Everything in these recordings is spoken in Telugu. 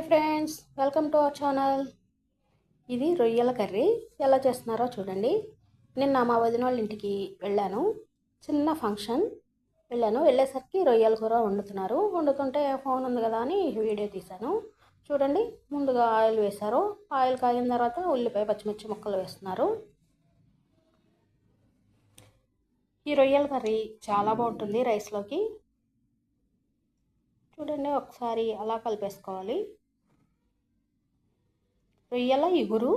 Hi friends welcome to our channel. ఇది రొయ్యల కర్రీ. ఎలా చేస్తున్నారో చూడండి. నిన్న మా వదిన వాళ్ళ ఇంటికి వెళ్ళాను. చిన్న ఫంక్షన్. వెళ్ళాను. వెళ్ళేసరికి రొయ్యల కూర వండుతున్నారు. వండుతుంటే ఫోన్ ఉంది కదా అని వీడియో తీశాను. చూడండి ముందుగా ఆయిల్ వేశారు. ఆయిల్ కాగిన తర్వాత ఉల్లిపాయ పచ్చిమిర్చి ముక్కలు వేస్తున్నారు. ఈ రొయ్యల కర్రీ చాలా బాగుంటుంది రైస్లోకి. చూడండి ఒకసారి అలా కలిపేసుకోవాలి. రొయ్యల ఇగురు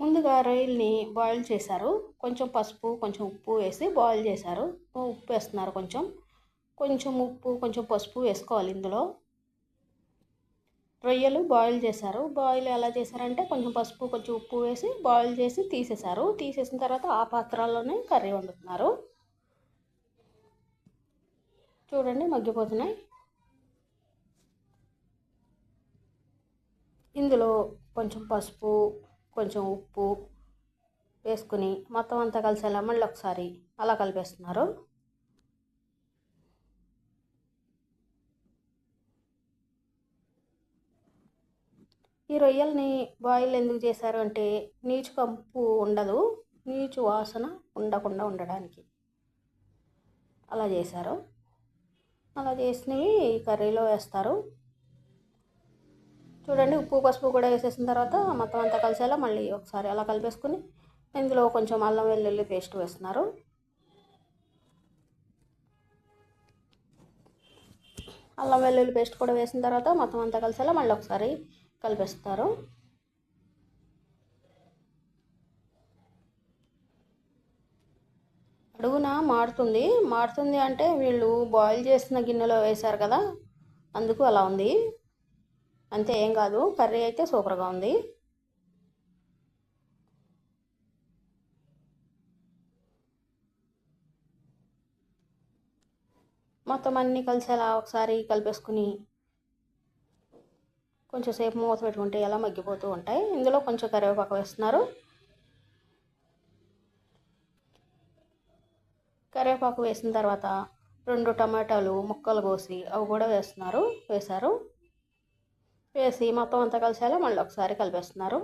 ముందుగా రొయ్యల్ని బాయిల్ చేశారు. కొంచెం పసుపు కొంచెం ఉప్పు వేసి బాయిల్ చేశారు. ఉప్పు వేస్తున్నారు కొంచెం. కొంచెం ఉప్పు కొంచెం పసుపు వేసుకోవాలి ఇందులో. రొయ్యలు బాయిల్ చేశారు. బాయిల్ ఎలా చేశారంటే కొంచెం పసుపు కొంచెం ఉప్పు వేసి బాయిల్ చేసి తీసేశారు. తీసేసిన తర్వాత ఆ పాత్రలోనే కర్రీ వండుతున్నారు. చూడండి మగ్గిపోతున్నాయి. ఇందులో కొంచెం పసుపు కొంచెం ఉప్పు వేసుకుని మొత్తం అంతా కలిసేలా మళ్ళీ ఒకసారి అలా కలిపేస్తున్నారు. ఈ రొయ్యల్ని బాయిల్ ఎందుకు చేశారు అంటే నీచు కంపు ఉండదు నీచు వాసన ఉండకుండా ఉండడానికి. అలా చేశారు. అలా చేసినవి కర్రీలో వేస్తారు. చూడండి ఉప్పు పసుపు కూడా వేసేసిన తర్వాత మొత్తం అంతా కలిసేలా మళ్ళీ ఒకసారి అలా కలిపేసుకుని ఇందులో కొంచెం అల్లం వెల్లుల్లి పేస్ట్ వేస్తున్నారు. అల్లం వెల్లుల్లి పేస్ట్ కూడా వేసిన తర్వాత మొత్తం అంతా కలిసేలా మళ్ళీ ఒకసారి కలిపేస్తారు. అడుగున మారుతుంది. మారుతుంది అంటే వీళ్ళు బాయిల్ చేసిన గిన్నెలో వేశారు కదా అందుకు అలా ఉంది. అంతే ఏం కాదు. కర్రీ అయితే సూపర్గా ఉంది. మొత్తం అన్నీ కలిసేలా ఒకసారి కలిపేసుకుని కొంచెం సేపు మూత పెట్టుకుంటే ఎలా మగ్గిపోతూ ఉంటాయి. ఇందులో కొంచెం కరివేపాకు వేస్తున్నారు. కరివేపాకు వేసిన తర్వాత రెండు టమాటాలు ముక్కలు కోసి అవి కూడా వేస్తున్నారు వేశారు. వేసి మొత్తం అంతా కలిసేలా మళ్ళీ ఒకసారి కలిపేస్తున్నారు.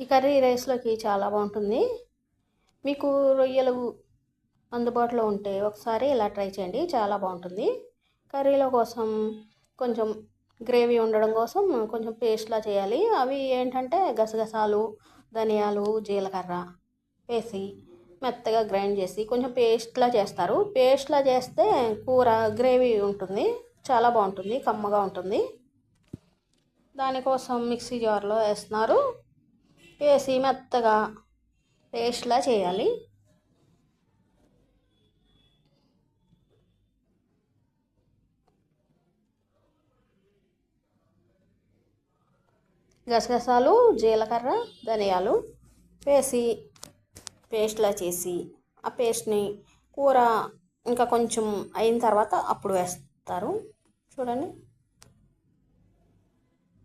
ఈ కర్రీ రైస్లోకి చాలా బాగుంటుంది. మీకు రొయ్యలు అందుబాటులో ఉంటే ఒకసారి ఇలా ట్రై చేయండి చాలా బాగుంటుంది. కర్రీల కోసం కొంచెం గ్రేవీ ఉండడం కోసం కొంచెం పేస్ట్లా చేయాలి. అవి ఏంటంటే గసగసాలు ధనియాలు జీలకర్ర వేసి మెత్తగా గ్రైండ్ చేసి కొంచెం పేస్ట్లా చేస్తారు. పేస్ట్లా చేస్తే కూర గ్రేవీ ఉంటుంది. చాలా బాగుంటుంది. కమ్మగా ఉంటుంది. దానికోసం మిక్సీ జార్లో వేస్తున్నారు. వేసి మెత్తగా పేస్ట్లా చేయాలి. గసగసాలు జీలకర్ర ధనియాలు వేసి పేస్ట్లా చేసి ఆ పేస్ట్ని కూర ఇంకా కొంచెం అయిన తర్వాత అప్పుడు వేస్తారు. చూడండి.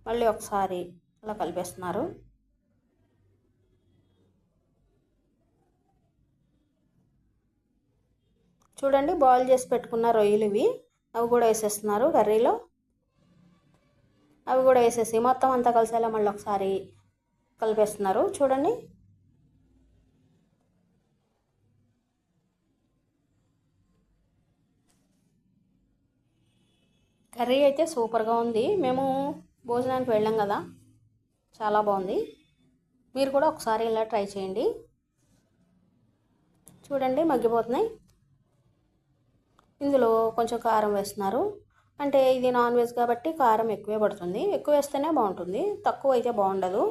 మళ్ళీ ఒకసారి అలా కలిపేస్తున్నారు. చూడండి బాయిల్ చేసి పెట్టుకున్న రొయ్యలు ఇవి. అవి కూడా వేసేస్తున్నారు కర్రీలో. అవి కూడా వేసేసి మొత్తం అంతా కలిసేలా మళ్ళీ ఒకసారి కలిపేస్తున్నారు. చూడండి. కర్రీ అయితే సూపర్గా ఉంది. మేము భోజనానికి వెళ్ళాం కదా. చాలా బాగుంది. మీరు కూడా ఒకసారి ఇలా ట్రై చేయండి. చూడండి మగ్గిపోతున్నాయి. ఇందులో కొంచెం కారం వేస్తున్నారు. అంటే ఇది నాన్ వెజ్ కాబట్టి కారం ఎక్కువే పడుతుంది. ఎక్కువ వేస్తేనే బాగుంటుంది. తక్కువ అయితే బాగుండదు.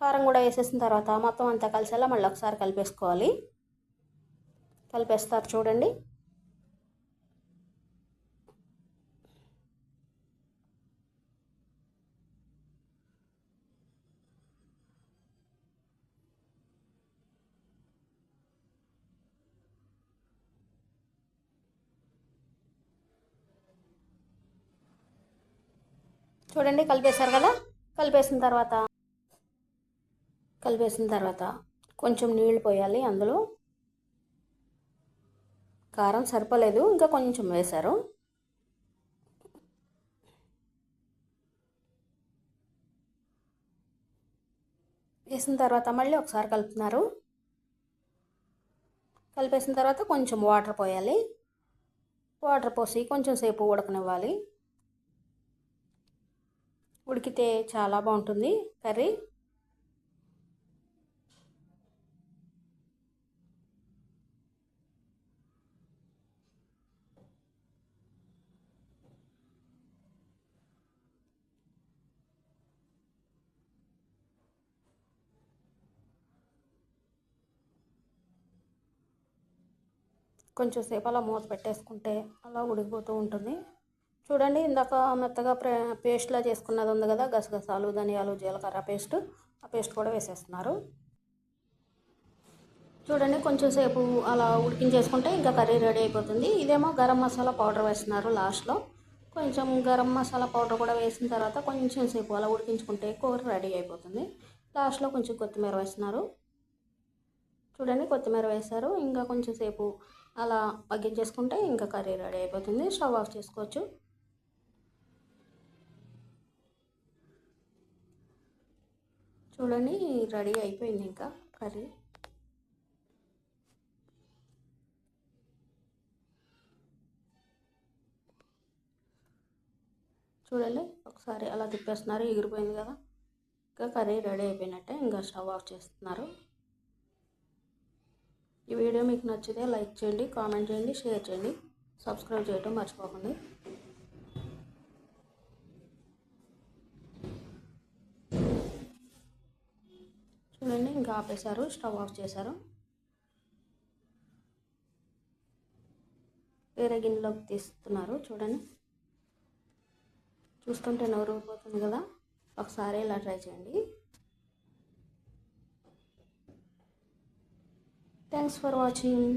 కారం కూడా వేసేసిన తర్వాత మొత్తం అంతా కలిసేలా మళ్ళీ ఒకసారి కలిపేసుకోవాలి. కలిపేస్తారు చూడండి. చూడండి కలిపేశారు కదా? కలిపేసిన తర్వాత కలిపేసిన తర్వాత కొంచెం నీళ్ళు పోయాలి అందులో. కారం సరిపోలేదు ఇంకా కొంచెం వేశారు. వేసిన తర్వాత మళ్ళీ ఒకసారి కలుపుతున్నారు. కలిపేసిన తర్వాత కొంచెం వాటర్ పోయాలి. వాటర్ పోసి కొంచెం సేపు ఉడకనివ్వాలి. ఉడికితే చాలా బాగుంటుంది కర్రీ. కొంచెం సేపు అలా మూత పెట్టేసుకుంటే అలా ఉడికిపోతూ ఉంటుంది. చూడండి ఇందాక మెత్తగా పేస్ట్లా చేసుకున్నది ఉంది కదా గసగసాలు ధనియాలు జీలకర్ర పేస్ట్. ఆ పేస్ట్ కూడా వేసేస్తున్నారు. చూడండి కొంచెం సేపు అలా ఉడికించేసుకుంటే ఇంకా కర్రీ రెడీ అయిపోతుంది. ఇదేమో గరం మసాలా పౌడర్ వేస్తున్నారు లాస్ట్లో. కొంచెం గరం మసాలా పౌడర్ కూడా వేసిన తర్వాత కొంచెం సేపు అలా ఉడికించుకుంటే కూర రెడీ అయిపోతుంది. లాస్ట్లో కొంచెం కొత్తిమీర వేస్తున్నారు. చూడండి కొత్తిమీర వేశారు. ఇంకా కొంచెం సేపు అలా పగ్గించేసుకుంటే ఇంకా కర్రీ రెడీ అయిపోతుంది. స్టవ్ ఆఫ్ చేసుకోవచ్చు. చూడండి రెడీ అయిపోయింది ఇంకా కర్రీ. చూడండి ఒకసారి అలా తిప్పేస్తున్నారు ఎగిరిపోయింది కదా. ఇంకా కర్రీ రెడీ అయిపోయినట్టే ఇంకా స్టవ్ ఆఫ్ చేస్తున్నారు. ఈ వీడియో మీకు నచ్చితే లైక్ చేయండి కామెంట్ చేయండి షేర్ చేయండి. సబ్స్క్రైబ్ చేయడం మర్చిపోకండి చూడండి ఇంకా ఆపేశారు స్టవ్ ఆఫ్ చేశారు. వేరే గిన్నెలోకి తీస్తున్నారు చూడండి. చూస్తుంటే నోరు ఊరిపోతుంది కదా. ఒకసారి ఇలా ట్రై చేయండి. Thanks for watching